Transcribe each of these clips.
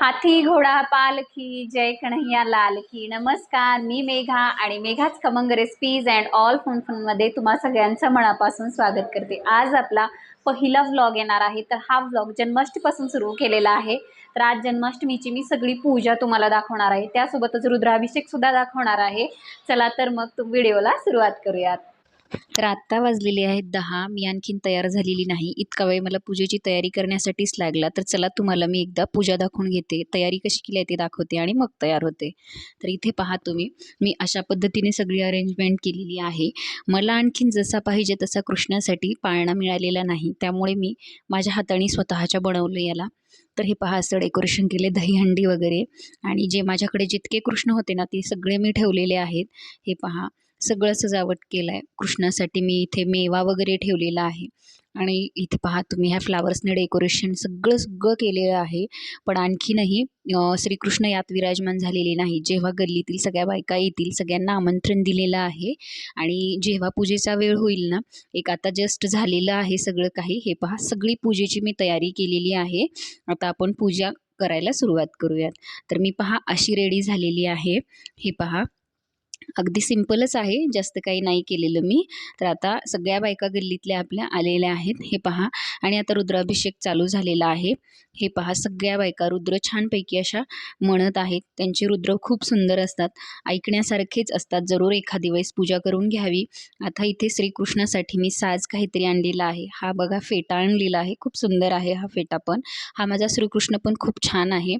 हाथी घोडा पालखी जय कन्हैया लाल की नमस्कार. मी मेघा आणि मेघाच खमंग रेसिपीज अँड ऑल फन फनमध्ये तुम्हा सगळ्यांचं मनापासून स्वागत करते. आज आपला पहिला व्लॉग येणार आहे. तर हा व्लॉग जन्माष्टमीपासून सुरू केलेला आहे. तर आज जन्माष्टमीची मी सगळी पूजा तुम्हाला दाखवणार आहे. त्यासोबतच रुद्राभिषेक सुद्धा दाखवणार आहे. चला तर मग तू व्हिडिओला सुरुवात करूयात. तर आत्ता वाजलेले आहेत दहा. मी आणखीन तयार झालेली नाही. इतका वेळ मला पूजेची तयारी करण्यासाठीच लागला. तर चला तुम्हाला मी एकदा पूजा दाखवून घेते. तयारी कशी केली आहे ते दाखवते आणि मग तयार होते. तर इथे पहा तुम्ही. मी अशा पद्धतीने सगळी अरेंजमेंट केलेली आहे. मला आणखीन जसा पाहिजे तसा कृष्णासाठी पाळणा मिळालेला नाही. त्यामुळे मी माझ्या हाताने स्वतःच्या बनवलं याला. तर हे पहा असं डेकोरेशन केले दहीहंडी वगैरे. आणि जे माझ्याकडे जितके कृष्ण होते ना ते सगळे मी ठेवलेले आहेत. हे पहा. सगळं सजावट केलं आहे कृष्णासाठी मी इथे मेवा वगैरे ठेवलेला आहे. आणि इथे पहा तुम्ही ह्या फ्लावर्सने डेकोरेशन सगळं सगळं केलेलं आहे. पण आणखीनही श्रीकृष्ण यात विराजमान झालेले नाही. जेव्हा गल्लीतील सगळ्या बायका येतील सगळ्यांना आमंत्रण दिलेलं आहे. आणि जेव्हा पूजेचा वेळ होईल ना एक आता जस्ट झालेलं आहे सगळं काही. हे पहा सगळी पूजेची मी तयारी केलेली आहे. आता आपण पूजा करायला सुरुवात करूयात. तर मी पहा अशी रेडी झालेली आहे. हे पहा. अगदी सिम्पलच आहे जास्त काही नाही केलेलं मी. तर आता सगळ्या बायका गल्लीतल्या आपल्या आलेल्या आहेत हे पहा. आणि आता रुद्राभिषेक चालू झालेला आहे. हे पहा सगळ्या बायका रुद्र छानपैकी अशा म्हणत आहेत. त्यांचे रुद्र खूप सुंदर असतात. ऐकण्यासारखेच असतात. जरूर एखादी वेळेस पूजा करून घ्यावी. आता इथे श्रीकृष्णासाठी मी साज काहीतरी आणलेला आहे. हा बघा फेटा आणलेला आहे. खूप सुंदर आहे हा फेटा पण. हा माझा श्रीकृष्ण पण खूप छान आहे.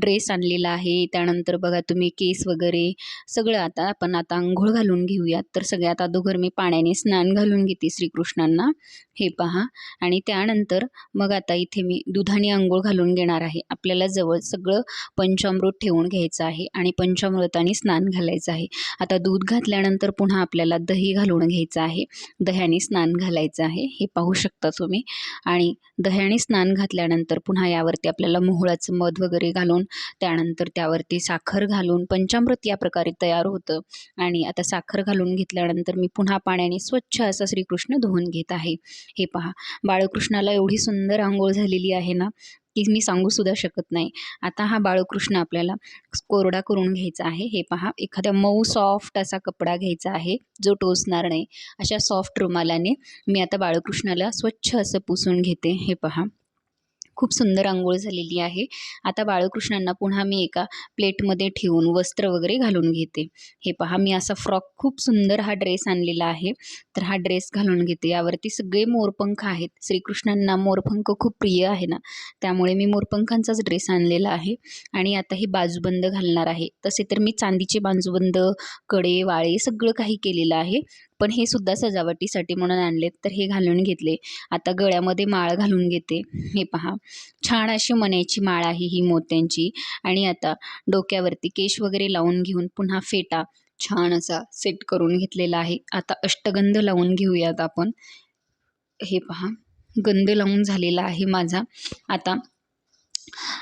ड्रेस आणलेला आहे. त्यानंतर बघा तुम्ही केस वगैरे सगळं आता आपण आता आंघोळ घालून घेऊयात. तर सगळ्यात अगोदर मी पाण्याने स्नान घालून घेते श्रीकृष्णांना. हे पहा. आणि त्यानंतर मग आता इथे मी दुधाने आंघोळ घालून घेणार आहे. आपल्याला जवळ सगळं पंचामृत ठेवून घ्यायचं आहे आणि पंचामृताने स्नान घालायचं आहे. आता दूध घातल्यानंतर पुन्हा आपल्याला दही घालून घ्यायचं आहे. दह्याने स्नान घालायचं आहे. हे पाहू शकता तुम्ही. आणि दह्याने स्नान घातल्यानंतर पुन्हा यावरती आपल्याला मोहळाचं मध वगैरे घालून त्यानंतर त्यावरती साखर घालून पंचामृत या प्रकारे तयार होतं. आणि आता साखर घालून घेतल्यानंतर मी पुन्हा पाण्याने स्वच्छ असा श्रीकृष्ण धुवून घेत आहे. हे पहा. बाळकृष्णाला एवढी सुंदर आंघोळ झालेली आहे ना की मी सांगूसुद्धा शकत नाही. आता हा बाळकृष्ण आपल्याला कोरडा करून घ्यायचा आहे. हे पहा एखादा मऊ सॉफ्ट असा कपडा घ्यायचा आहे जो टोचणार नाही. अशा सॉफ्ट रुमालाने मी आता बाळकृष्णाला स्वच्छ असं पुसून घेते. हे पहा. खूप सुंदर आंघोळ झालेली आहे. आता बाळकृष्णांना पुन्हा मी एका प्लेटमध्ये ठेवून वस्त्र वगैरे घालून घेते. हे पहा मी असा फ्रॉक खूप सुंदर हा ड्रेस आणलेला आहे. तर हा ड्रेस घालून घेते. यावरती सगळे मोरपंख आहेत. श्रीकृष्णांना मोरपंख खूप प्रिय आहे ना? त्यामुळे मी मोरपंखांचाच ड्रेस आणलेला आहे. आणि आता हे बाजूबंद घालणार आहे. तसे तर मी चांदीचे बाजूबंदकडे वाळे सगळं काही केलेलं आहे. पण हे सुद्धा सजावटीसाठी म्हणून आणलेत तर हे घालून घेतले. आता गळ्यामध्ये माळ घालून घेते. हे पहा. छान अशी मण्याची माळ आहे ही मोत्यांची. आणि आता डोक्यावरती केश वगैरे लावून घेऊन पुन्हा फेटा छान असा सेट करून घेतलेला आहे. आता अष्टगंध लावून घेऊयात आपण. हे पहा. गंध लावून झालेला आहे माझा. आता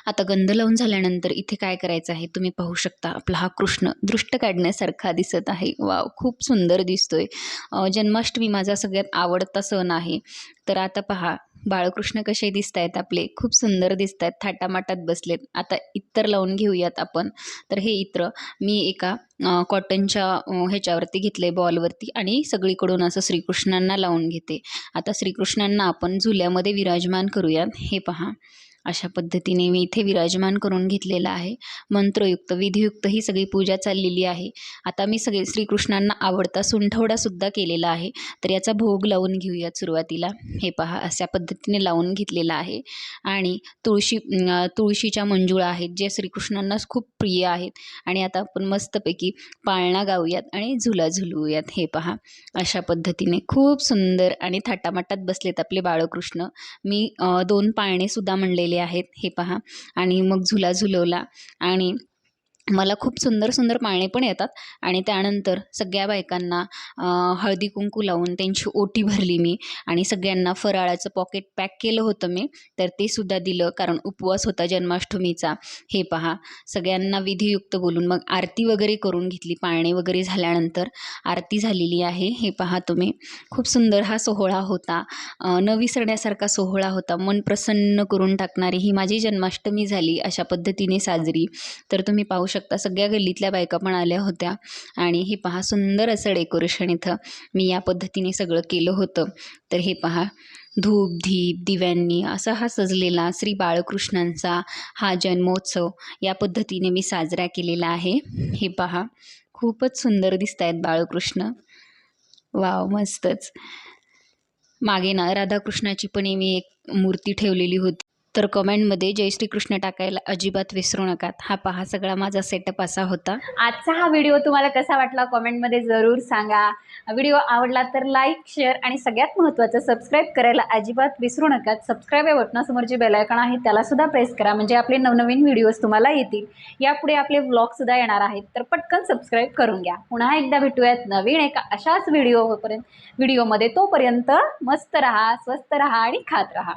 आता गंध लावून झाल्यानंतर इथे काय करायचं आहे? तुम्ही पाहू शकता आपला हा कृष्ण दृष्ट काढण्यासारखा दिसत आहे. वाव खूप सुंदर दिसतोय. जन्माष्टमी माझा सगळ्यात आवडता सण आहे. तर आता पहा बाळकृष्ण कसे दिसत आहेत आपले? खूप सुंदर दिसत आहेत थाटामाटात बसलेत. आता इतर लावून घेऊयात आपण. तर हे इत्र मी एका कॉटनच्या ह्याच्यावरती घेतले बॉलवरती आणि सगळीकडून असं श्रीकृष्णांना लावून घेते. आता श्रीकृष्णांना आपण झुल्यामध्ये विराजमान करूयात. हे पहा. अशा पद्धतीने मी इथे विराजमान करून घेतलेला आहे. मंत्रयुक्त विधियुक्त ही सगळी पूजा चाललेली आहे. आता मी सगळे श्रीकृष्णांना आवडता सुंठवडासुद्धा केलेला आहे. तर याचा भोग लावून घेऊयात सुरुवातीला. हे पहा अशा पद्धतीने लावून घेतलेला आहे. आणि तुळशी तुळशीच्या मंजुळा आहेत जे श्रीकृष्णांना खूप प्रिय आहेत. आणि आता आपण मस्तपैकी पाळणा गाऊयात आणि झुला झुलवूयात. हे पहा अशा पद्धतीने खूप सुंदर आणि थाटामाटात बसलेत आपले बाळकृष्ण. मी दोन पाळणेसुद्धा म्हणलेले आहेत हे पहा. आणि मग झुला झुलवला आणि मला खूप सुंदर सुंदर पाळणे पण येतात. आणि त्यानंतर सगळ्या बायकांना हळदी कुंकू लावून त्यांची ओटी भरली मी आणि सगळ्यांना फराळाचं पॉकेट पॅक केलं होतं मी. तर ते सुद्धा दिलं कारण उपवास होता जन्माष्टमीचा. हे पहा सगळ्यांना विधियुक्त बोलून मग आरती वगैरे करून घेतली. पाळणे वगैरे झाल्यानंतर आरती झालेली आहे. हे पहा तुम्ही. खूप सुंदर हा सोहळा होता. न विसरण्यासारखा सोहळा होता. मन प्रसन्न करून टाकणारी ही माझी जन्माष्टमी झाली अशा पद्धतीने साजरी. तर तुम्ही पाहू शकता सगळ्या गल्लीतल्या बायका पण आल्या होत्या. आणि हे पहा सुंदर असं डेकोरेशन इथं मी या पद्धतीने सगळं केलं होतं. तर हे पहा धूप धीप दिव्यांनी असा हा सजलेला श्री बाळकृष्णांचा हा जन्मोत्सव या पद्धतीने मी साजरा केलेला आहे. हे पहा खूपच सुंदर दिसत आहेत बाळकृष्ण. वाव मस्तच. मागे ना राधाकृष्णाची पण मी एक मूर्ती ठेवलेली होती. तर कमेंटमध्ये जय श्रीकृष्ण टाकायला अजिबात विसरू नका हा पहा सगळा माझा सेटअप असा होता. आजचा हा व्हिडिओ तुम्हाला कसा वाटला कॉमेंटमध्ये जरूर सांगा. व्हिडिओ आवडला तर लाईक शेअर आणि सगळ्यात महत्त्वाचं सबस्क्राईब करायला अजिबात विसरू नका सबस्क्राईब या बटनासमोर जे बेलायकण आहे त्यालासुद्धा प्रेस करा. म्हणजे आपले नवनवीन व्हिडिओज तुम्हाला येतील. यापुढे आपले व्लॉगसुद्धा येणार आहेत. तर पटकन सबस्क्राईब करून घ्या. पुन्हा एकदा भेटूयात नवीन एका अशाच व्हिडिओपर्यंत व्हिडिओमध्ये तोपर्यंत मस्त रहा स्वस्त रहा आणि खात रहा.